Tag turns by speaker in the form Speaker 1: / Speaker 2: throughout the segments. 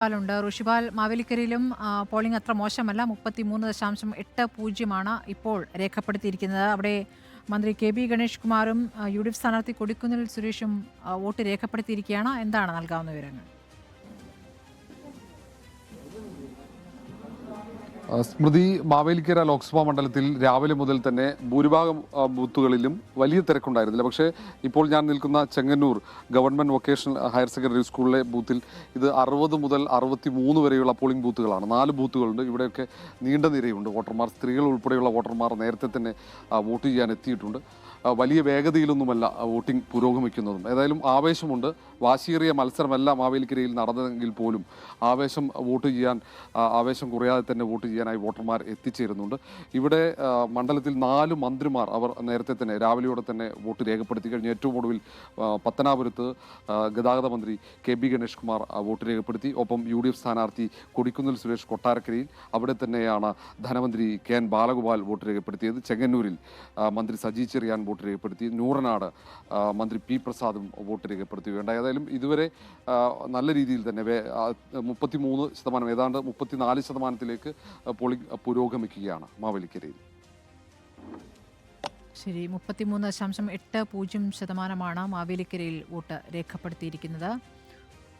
Speaker 1: റുഷിപാലുണ്ട് Rishipal മാവേലിക്കരയിലും polling അത്ര മോശമല്ല. മുപ്പത്തി മൂന്ന് ദശാംശം എട്ട് പൂജ്യമാണ് ഇപ്പോൾ രേഖപ്പെടുത്തിയിരിക്കുന്നത്. അവിടെ മന്ത്രി കെ ബി ഗണേഷ് കുമാറും യു ഡി എഫ് സ്ഥാനാർത്ഥി കൊടിക്കുന്നിൽ സുരേഷും വോട്ട് രേഖപ്പെടുത്തിയിരിക്കുകയാണ്. എന്താണ് നൽകാവുന്ന വിവരങ്ങൾ?
Speaker 2: സ്മൃതി മാവേലിക്കര ലോക്സഭാ മണ്ഡലത്തിൽ രാവിലെ മുതൽ തന്നെ ഭൂരിഭാഗം ബൂത്തുകളിലും വലിയ തിരക്കുണ്ടായിരുന്നില്ല. പക്ഷേ ഇപ്പോൾ ഞാൻ നിൽക്കുന്ന Chengannur government vocational higher secondary സ്കൂളിലെ ബൂത്തിൽ ഇത് അറുപത് മുതൽ അറുപത്തി മൂന്ന് വരെയുള്ള പോളിംഗ് ബൂത്തുകളാണ്. നാല് ബൂത്തുകളുണ്ട്. ഇവിടെയൊക്കെ നീണ്ട നിരയുണ്ട്. വോട്ടർമാർ സ്ത്രീകൾ ഉൾപ്പെടെയുള്ള വോട്ടർമാർ നേരത്തെ തന്നെ വോട്ട് ചെയ്യാൻ എത്തിയിട്ടുണ്ട്. വലിയ വേഗതയിലൊന്നുമല്ല വോട്ടിംഗ് പുരോഗമിക്കുന്നതും ഏതായാലും ആവേശമുണ്ട്. വാശിയേറിയ മത്സരമല്ല മാവേലിക്കരയിൽ നടന്നതെങ്കിൽ പോലും ആവേശം വോട്ട് ചെയ്യാൻ ആവേശം കുറയാതെ തന്നെ വോട്ട് ചെയ്യാനായി വോട്ടർമാർ എത്തിച്ചേരുന്നുണ്ട്. ഇവിടെ മണ്ഡലത്തിൽ നാല് മന്ത്രിമാർ അവർ നേരത്തെ തന്നെ രാവിലെയോടെ തന്നെ വോട്ട് രേഖപ്പെടുത്തി കഴിഞ്ഞു. ഏറ്റവും ഒടുവിൽ പത്തനാപുരത്ത് ഗതാഗത മന്ത്രി K B Ganesh Kumar vote രേഖപ്പെടുത്തി. ഒപ്പം യു ഡി എഫ് സ്ഥാനാർത്ഥി കൊടിക്കുന്നിൽ സുരേഷ് കൊട്ടാരക്കരയിൽ അവിടെ തന്നെയാണ് ധനമന്ത്രി കെ എൻ ബാലഗോപാൽ വോട്ട് രേഖപ്പെടുത്തിയത്. ചെങ്ങന്നൂരിൽ മന്ത്രി സജി ചെറിയാൻ വോട്ട് രേഖപ്പെടുത്തി നൂറനാട് മന്ത്രി പി പ്രസാദും വോട്ട് രേഖപ്പെടുത്തുകയുണ്ടായി. ഏതായാലും ഇതുവരെ നല്ല രീതിയിൽ തന്നെ മുപ്പത്തി മൂന്ന് ശതമാനം ഏതാണ്ട് മുപ്പത്തിനാല് ശതമാനത്തിലേക്ക് പോളിംഗ് പുരോഗമിക്കുകയാണ് മാവേലിക്കരയിൽ.
Speaker 1: ശരി മുപ്പത്തിമൂന്ന് ദശാംശം എട്ട് പൂജ്യം ശതമാനമാണ് മാവേലിക്കരയിൽ വോട്ട് രേഖപ്പെടുത്തിയിരിക്കുന്നത്.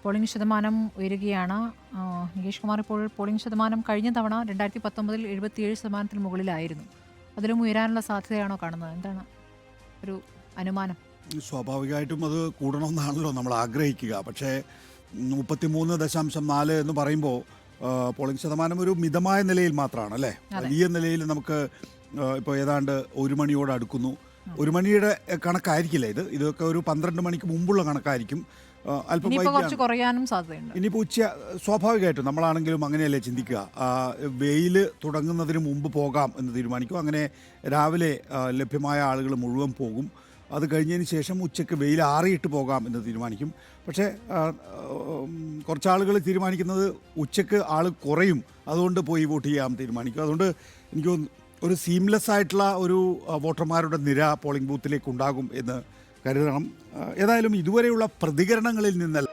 Speaker 1: പോളിംഗ് ശതമാനം ഉയരുകയാണ്. നികേഷ് കുമാർ ഇപ്പോൾ പോളിംഗ് ശതമാനം കഴിഞ്ഞ തവണ രണ്ടായിരത്തി പത്തൊമ്പതിൽ എഴുപത്തിയേഴ് ശതമാനത്തിന് മുകളിലായിരുന്നു. അതിലും ഉയരാനുള്ള സാധ്യതയാണോ കാണുന്നത്? എന്താണ്? ഒരു അനുമാനം.
Speaker 3: സ്വാഭാവികമായിട്ടും അത് കൂടണമെന്നാണല്ലോ നമ്മൾ ആഗ്രഹിക്കുക. പക്ഷേ മുപ്പത്തിമൂന്ന് ദശാംശം നാല് എന്ന് പറയുമ്പോൾ പോളിംഗ് ശതമാനം ഒരു മിതമായ നിലയിൽ മാത്രമാണ് അല്ലേ. വലിയ നിലയിൽ നമുക്ക് ഇപ്പോൾ ഏതാണ്ട് ഒരു മണിയോട് അടുക്കുന്നു. ഒരു മണിയുടെ കണക്കായിരിക്കില്ല ഇത്. ഇതൊക്കെ ഒരു പന്ത്രണ്ട് മണിക്ക് മുമ്പുള്ള കണക്കായിരിക്കും. അല്പം
Speaker 1: കുറച്ച്
Speaker 3: വൈകിയാണ്.
Speaker 1: കുറയാനും സാധ്യതയുണ്ട്.
Speaker 3: ഇനിയിപ്പോൾ ഉച്ച സ്വാഭാവികമായിട്ടും നമ്മളാണെങ്കിലും അങ്ങനെയല്ലേ ചിന്തിക്കുക. വെയിൽ തുടങ്ങുന്നതിന് മുമ്പ് പോകാം എന്ന് തീരുമാനിക്കും. അങ്ങനെ രാവിലെ ആ, ലഭ്യമായ ആളുകൾ മുഴുവൻ പോകും. അത് കഴിഞ്ഞതിന് ശേഷം ഉച്ചയ്ക്ക് വെയിൽ ആറിയിട്ട് പോകാം എന്ന് തീരുമാനിക്കും. പക്ഷേ ആ, ഉം, കുറച്ച് ആളുകൾ തീരുമാനിക്കുന്നത് ഉച്ചയ്ക്ക് ആൾ കുറയും. അതുകൊണ്ട് പോയി വോട്ട് ചെയ്യാൻ തീരുമാനിക്കും. അതുകൊണ്ട് എനിക്ക് തോന്നുന്നു ഒരു സീംലെസ് ആയിട്ടുള്ള ഒരു ആ, വോട്ടർമാരുടെ നിര പോളിംഗ് ബൂത്തിലേക്ക് ഉണ്ടാകും എന്ന് കരുതണം. ഏതായാലും ഇതുവരെയുള്ള പ്രതികരണങ്ങളിൽ നിന്നല്ല.